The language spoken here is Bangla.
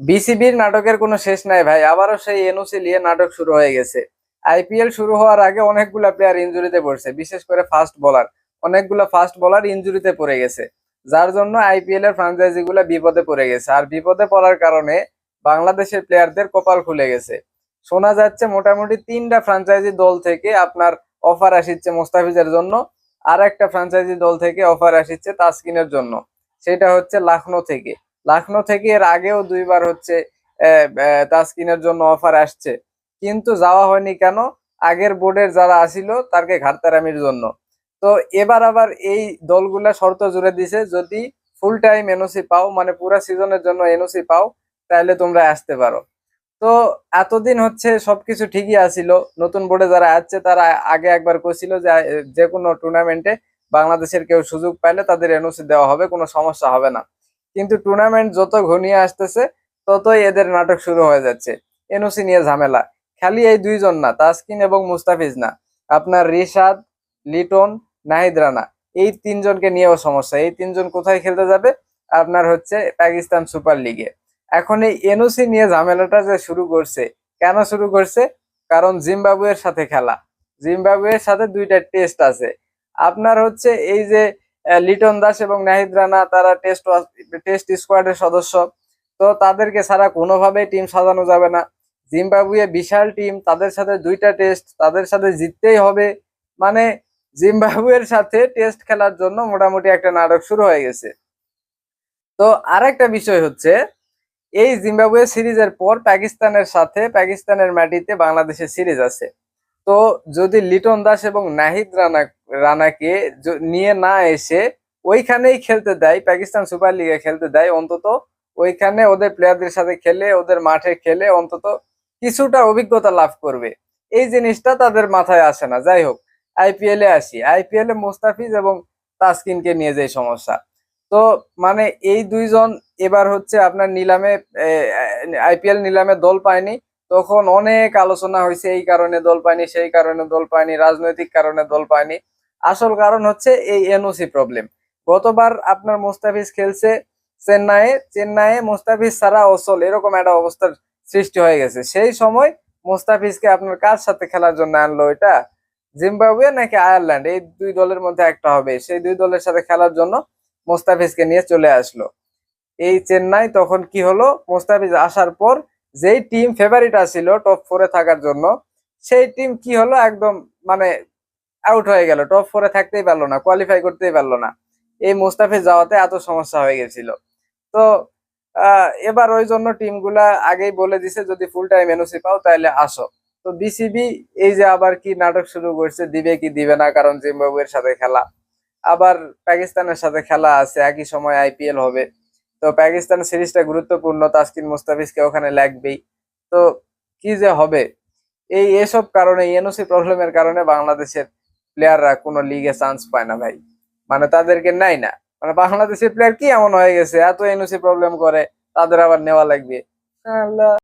বিসিবির নাটকের কোনো শেষ নাই ভাই, আবারও সেই এনওসি নিয়ে নাটক শুরু হয়ে গেছে। আইপিএল শুরু হওয়ার আগে অনেকগুলা প্লেয়ার ইনজুরিতে পড়ছে, বিশেষ করে ফাস্ট বোলার অনেকগুলা ফাস্ট বোলার ইনজুরিতে পড়ে গেছে, যার জন্য আইপিএল এর ফ্রাঞ্চাইজি গুলা বিপদে পড়ে গেছে। আর বিপদে পড়ার কারণে বাংলাদেশের প্লেয়ারদের কপাল খুলে গেছে। শোনা যাচ্ছে মোটামুটি তিনটা ফ্রাঞ্চাইজি দল থেকে আপনার অফার আসিচ্ছে মোস্তাফিজের জন্য আর একটা ফ্রাঞ্চাইজি দল থেকে অফার আসিচ্ছে তাসকিনের জন্য। সেটা হচ্ছে লাখনৌ থেকে। লাখনৌ থেকে এর আগেও দুইবার হচ্ছে তাসকিনের জন্য অফার আসছে। কিন্তু যাওয়া হয়নি কেন? আগের বোর্ডের যারা আসিল, তারকে ঘাটতারামির জন্য। তো এবার আবার এই দলগুলা শর্ত জুড়ে দিছে, যদি ফুল টাইম এনওসি পাও মানে পুরো সিজনের জন্য এনওসি পাও, তাহলে তোমরা আসতে পারো। তো এতদিন হচ্ছে সবকিছু ঠিকই আসিল নতুন বোর্ডে যারা আসছে, তারা আগে একবার কছিল যে যে কোনো টুর্নামেন্টে বাংলাদেশের কেউ সুযোগ পাইলে তাদের এনওসি দেওয়া হবে, কোনো সমস্যা হবে না। কিন্তু টুর্নামেন্ট যত ঘনিয়ে আসতেছে, ততই এদের নাটক শুরু হয়ে যাচ্ছে। এনওসি নিয়ে ঝামেলা। খালি এই দুইজন না, তাসকিন এবং মুস্তাফিজ না। আপনার রিশাদ, লিটন, নাহিদ রানা, এই তিনজনকে নিয়েও সমস্যা। এই তিনজন কোথায় খেলতে যাবে? আপনার হচ্ছে পাকিস্তান সুপার লিগে। এখন এই এনওসি নিয়ে ঝামেলাটা যে শুরু করছে, কেন শুরু করছে? কারণ জিম্বাবুয়ের সাথে খেলা। জিম্বাবুয়ের সাথে দুইটা টেস্ট আছে। আপনার হচ্ছে এই যে লিটন দাস এবং নাহিদ রানা, তারা টেস্ট টেস্ট স্কোয়াডের সদস্য। তো তাদেরকে ছাড়া কোনোভাবেই টিম সাজানো যাবে না। জিম্বাবুয়ে বিশাল টিম তাদের সাথে দুইটা টেস্ট তাদের সাথে জিততেই হবে। মানে জিম্বাবুয়ের সাথে টেস্ট খেলার জন্য মোটামুটি একটা নাটক শুরু হয়ে গেছে। তো আরেকটা বিষয় হচ্ছে, এই জিম্বাবুয়ে সিরিজের পর পাকিস্তানের সাথে, পাকিস্তানের মাটিতে বাংলাদেশের সিরিজ আছে। তো যদি লিটন দাস এবং নাহিদ রানা রানাকে নিয়ে না এসে ওইখানেই খেলতে দেয়, পাকিস্তান সুপার লিগে খেলতে দেয়, অন্তত ওইখানে ওদের প্লেয়ারদের সাথে খেলে, ওদের মাঠে খেলে অন্তত কিছুটা অভিজ্ঞতা লাভ করবে। এই জিনিসটা তাদের মাথায় আসে না। যাই হোক আইপিএল আসি। আইপিএল মুস্তাফিজ এবং তাসকিনকে নিয়ে যে সমস্যা। তো মানে এই দুইজন এবার হচ্ছে আপনার নিলামে আইপিএল নিলামে দল পায়নি। তখন অনেক আলোচনা হয়েছে, এই কারণে দল পায়নি, সেই কারণে দল পায়নি, রাজনৈতিক কারণে দল পায়নি। আসল কারণ হচ্ছে এই এনওসি প্রবলেম গতবার আপনার মুস্তাফিজ খেলছে চেন্নাইয়ে চেন্নাইয়ে মুস্তাফিজ ছাড়া অসল, এরকম একটা অবস্থার সৃষ্টি হয়ে গেছে। সেই সময় মুস্তাফিজকে আপনার কার সাথে খেলার জন্য আনলো এটা? জিম্বাবুয়ে নাকি আয়ারল্যান্ড? এই দুই দলের মধ্যে একটা হবে। সেই দুই দলের সাথে খেলার জন্য মুস্তাফিজকে নিয়ে চলে আসলো। এই চেন্নাই তখন কি হলো? মুস্তাফিজ আসার পর যেই টিম ফেভারিট আসছিল টপ ফোরে থাকার জন্য, সেই টিম কি হলো? একদম মানে আউট হয়ে গেল। টপ ফোরে থাকতেই পারল না কোয়ালিফাই করতেই পারল না। এই মুস্তাফিজ যাওয়াতে এত সমস্যা হয়ে গেছিল। তো এবার ওই জন্য টিমগুলা আগেই বলে দিছে, যদি ফুল টাইম এনওসি পাও তাহলে আসো। তো বিসিবি এই যে আবার কি নাটক শুরু করছে, দিবে কি দিবে না, কারণ জিম্বাবুয়ের সাথে খেলা। আবার পাকিস্তানের সাথে খেলা আছে, একই সময় আইপিএল হবে। তো পাকিস্তান সিরিজটা গুরুত্বপূর্ণ, তাসকিন মুস্তাফিজকে ওখানে লাগবেই। তো কি যে হবে? এই এসব কারণে এনওসি প্রবলেমের কারণে বাংলাদেশের প্লেয়াররা কোনো লিগে চান্স পায় না ভাই। মানে তাদেরকে নাই না। মানে বাংলাদেশের প্লেয়ার কি এমন হয়ে গেছে? এত এনওসি প্রবলেম করে, তাদের আবার নেওয়া লাগবে। আল্লাহ।